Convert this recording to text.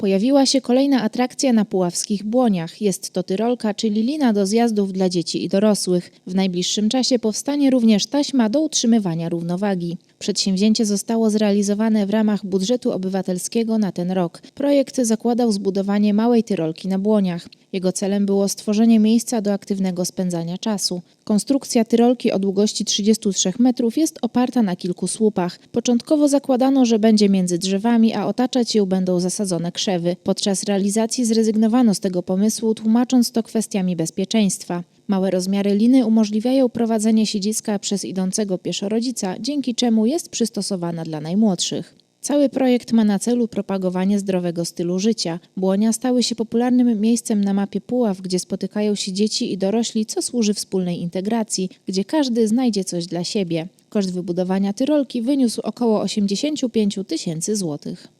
Pojawiła się kolejna atrakcja na puławskich Błoniach. Jest to tyrolka, czyli lina do zjazdów dla dzieci i dorosłych. W najbliższym czasie powstanie również taśma do utrzymywania równowagi. Przedsięwzięcie zostało zrealizowane w ramach budżetu obywatelskiego na ten rok. Projekt zakładał zbudowanie małej tyrolki na Błoniach. Jego celem było stworzenie miejsca do aktywnego spędzania czasu. Konstrukcja tyrolki o długości 33 metrów jest oparta na kilku słupach. Początkowo zakładano, że będzie między drzewami, a otaczać ją będą zasadzone krzewy. Podczas realizacji zrezygnowano z tego pomysłu, tłumacząc to kwestiami bezpieczeństwa. Małe rozmiary liny umożliwiają prowadzenie siedziska przez idącego pieszo rodzica, dzięki czemu jest przystosowana dla najmłodszych. Cały projekt ma na celu propagowanie zdrowego stylu życia. Błonia stały się popularnym miejscem na mapie Puław, gdzie spotykają się dzieci i dorośli, co służy wspólnej integracji, gdzie każdy znajdzie coś dla siebie. Koszt wybudowania Tyrolki wyniósł około 85 tysięcy złotych.